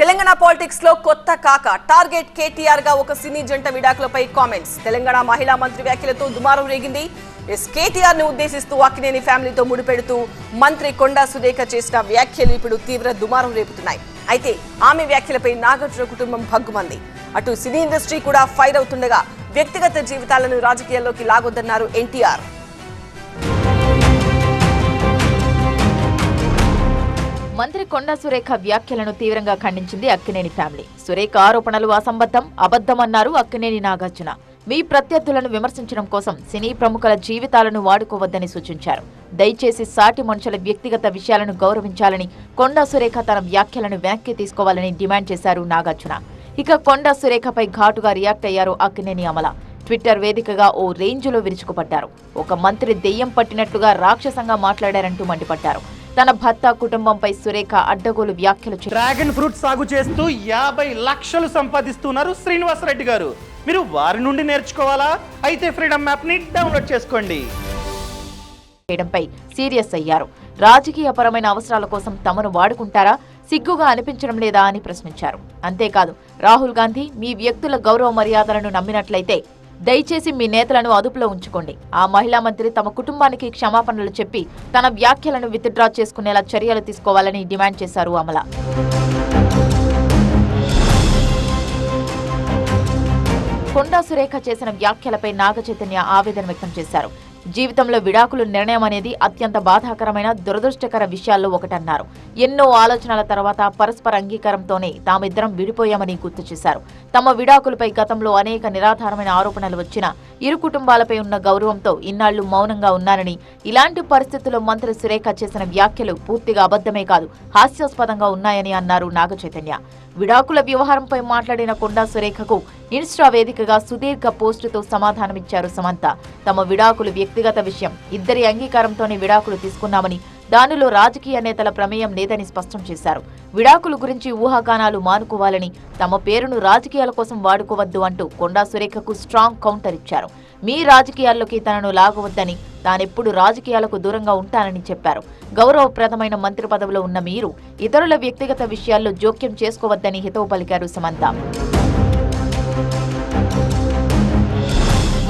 తెలంగాణ పాలిటిక్స్లో కొత్త కాక. టార్గెట్ కేటీఆర్గా ఒక సినీ జంట విడాకులపై కామెంట్స్. తెలంగాణ మహిళా మంత్రి వ్యాఖ్యలతో దుమారం రేగింది. ఎస్ కేటీఆర్ను ఉద్దేశిస్తూ అక్కినేని ఫ్యామిలీతో ముడిపెడుతూ మంత్రి కొండా సురేఖ చేసిన వ్యాఖ్యలు ఇప్పుడు తీవ్ర దుమారం రేపుతున్నాయి. అయితే ఆమె వ్యాఖ్యలపై నాగార్జున కుటుంబం భగ్గుమంది. అటు సినీ ఇండస్ట్రీ కూడా ఫైర్ అవుతుండగా వ్యక్తిగత జీవితాలను రాజకీయాల్లోకి లాగొద్దన్నారు ఎన్టీఆర్. మంత్రి కొండా సురేఖ వ్యాఖ్యలను తీవ్రంగా ఖండించింది అక్కినేని ఫ్యామిలీ. సురేఖ ఆరోపణలు అసంబద్ధం అబద్ధమన్నారు అక్కినేని నాగార్జున. మీ ప్రత్యర్థులను విమర్శించడం కోసం సినీ ప్రముఖుల జీవితాలను వాడుకోవద్దని సూచించారు. దయచేసి సాటి మనుషుల వ్యక్తిగత విషయాలను గౌరవించాలని కొండా సురేఖ తన వ్యాఖ్యలను వెనక్కి తీసుకోవాలని డిమాండ్ చేశారు నాగార్జున. ఇక కొండా సురేఖపై ఘాటుగా రియాక్ట్ అయ్యారు అక్కినేని అమల. ట్విట్టర్ వేదికగా ఓ రేంజ్లో విరుచుకుపడ్డారు. ఒక మంత్రి దెయ్యం పట్టినట్లుగా రాక్షసంగా మాట్లాడారంటూ మండిపడ్డారు. తన భర్త కుటుంబంపై సురేఖ అడ్డగోలు వ్యాఖ్యలు డ్రాగన్ ఫ్రూట్ సాగు చేస్తూ యాభై లక్షలు సంపాదిస్తున్నారు శ్రీనివాసరెడ్డి గారు. మీరు వారి నుండి నేర్చుకోవాలా? అయితే ఫ్రీడమ్ యాప్ని డౌన్లోడ్ చేసుకోండి. చేయడంపై సీరియస్ అయ్యారు. రాజకీయపరమైన అవసరాల కోసం తమను వాడుకుంటారా? సిగ్గుగా అనిపించడం లేదా అని ప్రశ్నించారు. అంతేకాదు రాహుల్ గాంధీ మీ వ్యక్తుల గౌరవ మర్యాదలను నమ్మినట్లయితే దయచేసి మీ నేతలను అదుపులో ఉంచుకోండి. ఆ మహిళా మంత్రి తమ కుటుంబానికి క్షమాపణలు చెప్పి తన వ్యాఖ్యలను విత్డ్రా చేసుకునేలా చర్యలు తీసుకోవాలని డిమాండ్ చేశారు అమల. కొండా సురేఖ చేసిన వ్యాఖ్యలపై నాగ చైతన్య ఆవేదన వ్యక్తం చేశారు. జీవితంలో విడాకులు నిర్ణయం అనేది అత్యంత బాధాకరమైన దురదృష్టకర విషయాల్లో ఒకటన్నారు. ఎన్నో ఆలోచనల తర్వాత పరస్పర అంగీకారంతోనే తామిద్దరం విడిపోయామని గుర్తు చేశారు. తమ విడాకులపై గతంలో అనేక నిరాధారమైన ఆరోపణలు వచ్చినా ఇరు కుటుంబాలపై ఉన్న గౌరవంతో ఇన్నాళ్ళు మౌనంగా ఉన్నారని ఇలాంటి పరిస్థితుల్లో మంత్రి సురేఖ చేసిన వ్యాఖ్యలు పూర్తిగా అబద్ధమే కాదు హాస్యాస్పదంగా ఉన్నాయని అన్నారు నాగ చైతన్య విడాకుల వ్యవహారంపై మాట్లాడిన కొండా సురేఖకు ఇన్స్టా వేదికగా సుదీర్ఘ పోస్టుతో సమాధానమిచ్చారు సమంత. తమ విడాకులు వ్యక్తిగత విషయం. ఇద్దరి అంగీకారంతోనే విడాకులు తీసుకున్నామని దానిలో రాజకీయ నేతల ప్రమేయం లేదని స్పష్టం చేశారు. విడాకుల గురించి ఊహాగానాలు మానుకోవాలని తమ పేరును రాజకీయాల కోసం వాడుకోవద్దు అంటూ కొండా సురేఖకు స్ట్రాంగ్ కౌంటర్ ఇచ్చారు. మీ రాజకీయాల్లోకి తనను లాగవద్దని తానెప్పుడు రాజకీయాలకు దూరంగా ఉంటానని చెప్పారు. గౌరవప్రదమైన మంత్రి పదవిలో ఉన్న మీరు ఇతరుల వ్యక్తిగత విషయాల్లో జోక్యం చేసుకోవద్దని హితవు పలికారు సమంత.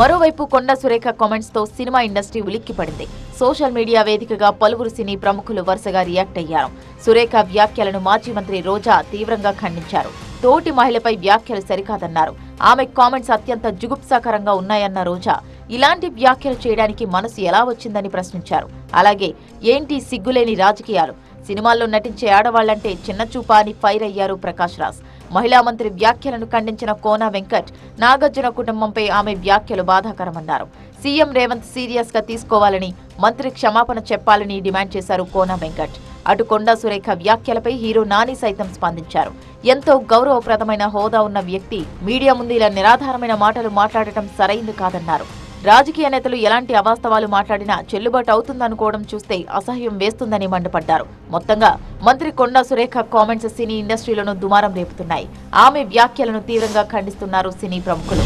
మరోవైపు కొండ సురేఖ కామెంట్స్తో సినిమా ఇండస్ట్రీ ఉలిక్కిపడింది. సోషల్ మీడియా వేదికగా పలువురు సినీ ప్రముఖులు వరుసగా రియాక్ట్ అయ్యారు. సురేఖ వ్యాఖ్యలను మాజీ మంత్రి రోజా తీవ్రంగా ఖండించారు. తోటి మహిళపై వ్యాఖ్యలు సరికాదన్నారు. ఆమె కామెంట్స్ అత్యంత జుగుప్సాకరంగా ఉన్నాయన్న రోజా. ఇలాంటి వ్యాఖ్యలు చేయడానికి మనసు ఎలా వచ్చిందని ప్రశ్నించారు. అలాగే ఏంటి సిగ్గులేని రాజకీయాలు? సినిమాల్లో నటించే ఆడవాళ్ళంటే చిన్నచూపా అని ఫైర్ అయ్యారు ప్రకాష్ రాజ్. మహిళా మంత్రి వ్యాఖ్యలను ఖండించిన కోన వెంకట్ నాగార్జున కుటుంబంపై ఆమె వ్యాఖ్యలు బాధాకరమన్నారు. సీఎం రేవంత్ సీరియస్గా తీసుకోవాలని మంత్రి క్షమాపణ చెప్పాలని డిమాండ్ చేశారు కోన వెంకట్. అటు కొండా సురేఖ వ్యాఖ్యలపై హీరో నాని సైతం స్పందించారు. ఎంతో గౌరవప్రదమైన హోదా ఉన్న వ్యక్తి మీడియా ముందు ఇలా నిరాధారమైన మాటలు మాట్లాడటం సరైంది కాదన్నారు. రాజకీయ నేతలు ఎలాంటి అవాస్తవాలు మాట్లాడినా చెల్లుబాటు అవుతుందనుకోవడం చూస్తే అసహ్యం వేస్తుందని మండిపడ్డారు. మొత్తంగా మంత్రి కొండా సురేఖ కామెంట్స్ సినీ ఇండస్ట్రీలను దుమారం రేపుతున్నాయి. ఆమె వ్యాఖ్యలను తీవ్రంగా ఖండిస్తున్నారు సినీ ప్రముఖులు.